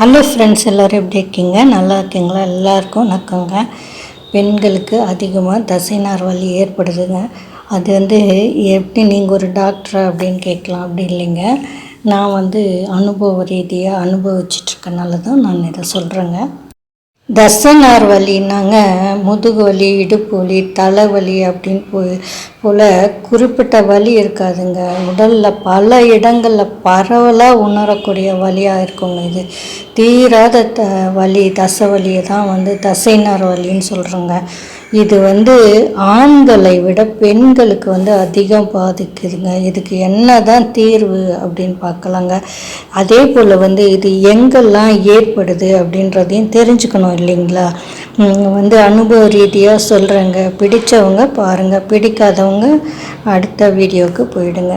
Hello friends எல்லோரும் எப்படி இருக்கீங்க? நல்லா இருக்கீங்களா? எல்லாருக்கும் வணக்கங்க. பெண்களுக்கு அதிகமாக தசைநார் வலி ஏற்படுதுங்க. அது வந்து எப்படி நீங்கள் ஒரு டாக்டரா அப்படின்னு கேட்கலாம். அப்படி இல்லைங்க. நான் வந்து அனுபவ ரீதியாக அனுபவிச்சிட்ருக்கனால தான் நான் இதை சொல்கிறேங்க தசைநார் வலின்னாங்க முதுகு வலி இடுப்பு வலி தலைவலி அப்படின்னு போய் போல் குறிப்பிட்ட வலி இருக்காதுங்க. உடலில் பல இடங்களில் பரவலாக உணரக்கூடிய வலியாக இருக்குங்க இது. தீராத த வலி தசை வலியை தான் வந்து தசைநார் வலின்னு சொல்கிறோங்க இது வந்து ஆண்களை விட பெண்களுக்கு வந்து அதிகம் பாதிக்குதுங்க. இதுக்கு என்ன தான் தீர்வு அப்படின்னு பார்க்கலாங்க. அதே போல் வந்து இது எங்கெல்லாம் ஏற்படுது அப்படின்றதையும் தெரிஞ்சுக்கணும் இல்லைங்களா? வந்து அனுபவ ரீதியாக சொல்கிறேங்க பிடித்தவங்க பாருங்கள் பிடிக்காதவங்க அடுத்த வீடியோவுக்கு போயிடுங்க.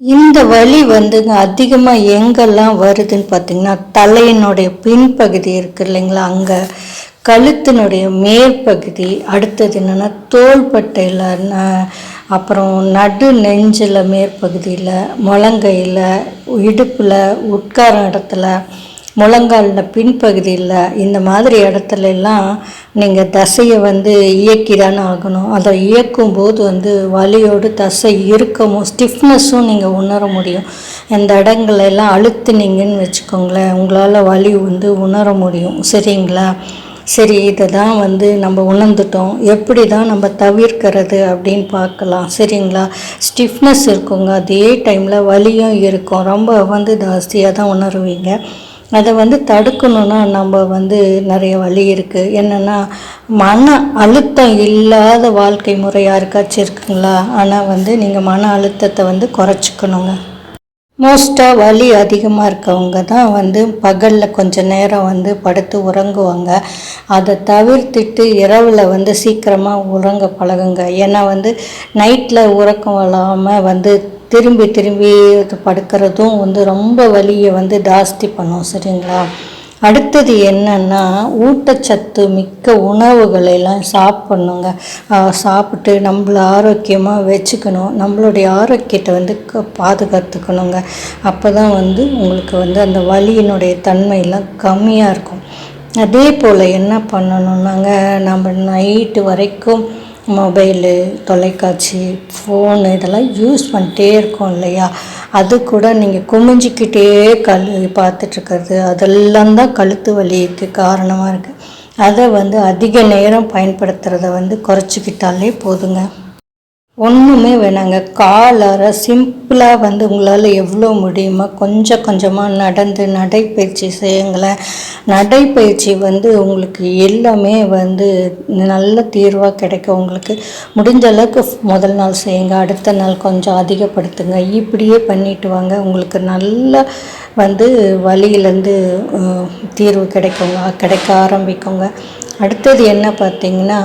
இந்த வலி வந்துங்க அதிகமாக எங்கெல்லாம் வருதுன்னு பார்த்தீங்கன்னா தலையினுடைய பின்பகுதி இருக்கு இல்லைங்களா அங்கே. கழுத்தினுடைய மேற்பகுதி அடுத்தது என்னென்னா தோள்பட்டையில் அப்புறம் நடு நெஞ்சில் மேற்பகுதியில் முழங்கையில் இடுப்பில் உட்கார இடத்துல முழங்காலில் பின்பகுதியில் இந்த மாதிரி இடத்துல எல்லாம் நீங்கள் தசையை வந்து இயக்கி தானே ஆகணும். அதை இயக்கும் போது வந்து வலியோடு தசை இறுக்கமும் ஸ்டிஃப்னஸும் நீங்கள் உணர முடியும். இந்த இடங்களெல்லாம் அழுத்துனீங்கன்னு வச்சுக்கோங்களேன் உங்களால் வலி வந்து உணர முடியும். சரிங்களா? சரி இதை தான் வந்து நம்ம உணர்ந்துட்டோம். எப்படி தான் நம்ம தவிர்க்கிறது அப்படின்னு பார்க்கலாம். சரிங்களா? ஸ்டிஃப்னஸ் இருக்குங்க. அதே டைமில் வலியும் இருக்கும். ரொம்ப வந்து ஜாஸ்தியாக தான் உணருவீங்க. அதை வந்து தடுக்கணும்னா நம்ம வந்து நிறைய வழி இருக்குது என்னென்னா மன அழுத்தம் இல்லாத வாழ்க்கை முறை யாருக்காச்சும் இருக்குங்களா? ஆனால் வந்து நீங்கள் மன அழுத்தத்தை வந்து குறைச்சிக்கணுங்க. மோஸ்ட்டாக வலி அதிகமாக இருக்கவங்க தான் வந்து பகலில் கொஞ்சம் நேரம் வந்து படுத்து உறங்குவாங்க. அதை தவிர்த்துட்டு இரவில் வந்து சீக்கிரமாக உறங்க பழகுங்க. ஏன்னா வந்து நைட்டில் உறக்கம் இல்லாமல் வந்து திரும்பி திரும்பி படுக்கிறதும் வந்து ரொம்ப வலியை வந்து ஜாஸ்தி பண்ணும் சரிங்களா? அடுத்தது என்னன்னா ஊட்டச்சத்து மிக்க உணவுகளை எல்லாம் சாப்பிட்ணுங்க. சாப்பிட்டு நம்மள ஆரோக்கியமாக வச்சுக்கணும். நம்மளுடைய ஆரோக்கியத்தை வந்து க- பாதுகாத்துக்கணுங்க. அப்போ தான் வந்து உங்களுக்கு வந்து அந்த வலியினுடைய தன்மையெல்லாம் கம்மியாக இருக்கும். அதே போல் என்ன பண்ணணுன்னாங்க நம்ம நைட்டு வரைக்கும் மொபைலு தொலைக்காட்சி ஃபோனு இதெல்லாம் யூஸ் பண்ணிட்டே இருக்கோம் இல்லையா? அது கூட நீங்கள் குமிஞ்சிக்கிட்டே கல் பார்த்துட்ருக்கிறது அதெல்லாம் தான் கழுத்து வலிக்கு காரணமாக இருக்குது அதை வந்து அதிக நேரம் பயன்படுத்துகிறத வந்து குறைச்சிக்கிட்டாலே போதுங்க. ஒன்றுமே வேணாங்க. காலார சிம்பிளாக வந்து உங்களால் எவ்வளோ முடியுமோ கொஞ்சம் கொஞ்சமாக நடந்து நடைப்பயிற்சி செய்யுங்களேன் நடைப்பயிற்சி வந்து உங்களுக்கு எல்லாமே வந்து நல்ல தீர்வாக கிடைக்கும் உங்களுக்கு முடிஞ்ச அளவுக்கு முதல் நாள் செய்யுங்க. அடுத்த நாள் கொஞ்சம் அதிகப்படுத்துங்க. இப்படியே பண்ணிட்டு வாங்க. உங்களுக்கு நல்ல வந்து வழியிலேருந்து தீர்வு கிடைக்குங்க. கிடைக்க ஆரம்பிக்குங்க. அடுத்தது என்ன பார்த்தீங்கன்னா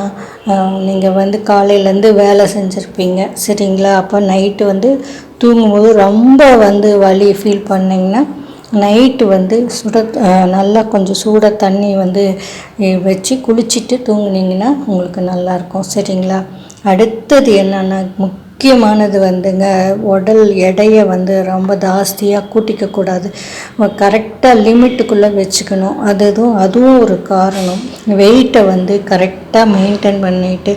நீங்கள் வந்து காலையிலேருந்து வேலை செஞ்சுருப்பீங்க. சரிங்களா? அப்போ நைட்டு வந்து தூங்கும்போது ரொம்ப வந்து வலி ஃபீல் பண்ணிங்கன்னா நைட்டு வந்து சுட நல்லா கொஞ்சம் சூட தண்ணி வந்து வச்சு குளிச்சுட்டு தூங்குனீங்கன்னா உங்களுக்கு நல்லாயிருக்கும். சரிங்களா? அடுத்தது என்னென்னா முக்கியமானது வந்துங்க உடல் எடையை வந்து ரொம்ப ஜாஸ்தியாக கூட்டிக்கக்கூடாது கரெக்டாக லிமிட்டுக்குள்ளே வச்சுக்கணும். அதுவும் அதுவும் ஒரு காரணம். வெயிட்டை வந்து கரெக்டாக மெயின்டைன் பண்ணிட்டு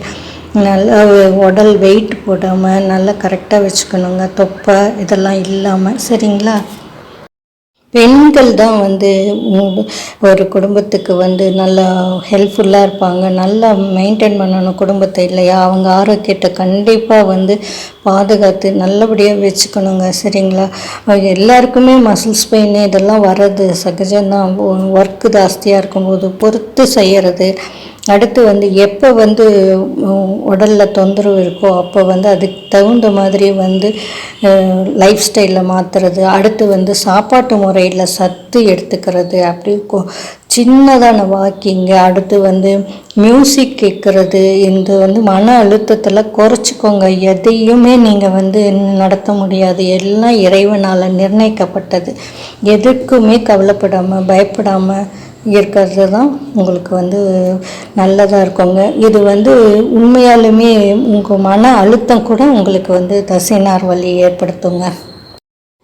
நல்லா உடல் வெயிட் போடாமல் நல்லா கரெக்டாக வச்சுக்கணுங்க. தொப்பை இதெல்லாம் இல்லாமல் சரிங்களா? பெண்கள் தான் வந்து ஒரு குடும்பத்துக்கு வந்து நல்லா ஹெல்ப்ஃபுல்லாக இருப்பாங்க. நல்லா மெயின்டைன் பண்ணணும் குடும்பத்தை இல்லையா? அவங்க ஆரோக்கியத்தை கண்டிப்பாக வந்து பாதுகாத்து நல்லபடியாக வச்சுக்கணுங்க. சரிங்களா? எல்லாருக்குமே மசில்ஸ் பெயின் இதெல்லாம் வர்றது சகஜம்தான். ஒர்க்கு ஜாஸ்தியாக இருக்கும்போது பொறுத்து செய்கிறது அடுத்து வந்து எப்போ வந்து உடலில் தொந்தரவு இருக்கோ அப்போ வந்து அதுக்கு தகுந்த மாதிரி வந்து லைஃப் ஸ்டைலில் மாற்றுறது அடுத்து வந்து சாப்பாட்டு முறையில் சத்து எடுத்துக்கிறது அப்படி கொ- சின்னதான வாக்கிங்க அடுத்து வந்து மியூசிக் கேட்குறது இந்த வந்து மன அழுத்தத்தில் குறைச்சிக்கோங்க. எதையுமே நீங்கள் வந்து நடத்த முடியாது. எல்லாம் இறைவனால் நிர்ணயிக்கப்பட்டது. எதுக்குமே கவலைப்படாமல் பயப்படாமல் இருக்கிறது தான் உங்களுக்கு வந்து நல்லதாக இருக்குங்க. இது வந்து உண்மையாலுமே உங்கள் மன அழுத்தம் கூட உங்களுக்கு வந்து தசைநார் வலி ஏற்படுத்துங்க.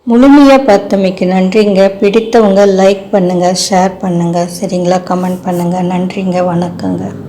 முழுமையாக பார்த்தமைக்கு நன்றிங்க. பிடித்தவங்க லைக் பண்ணுங்கள் ஷேர் பண்ணுங்கள் சரிங்களா? கமெண்ட் பண்ணுங்கள் நன்றிங்க. வணக்கங்க.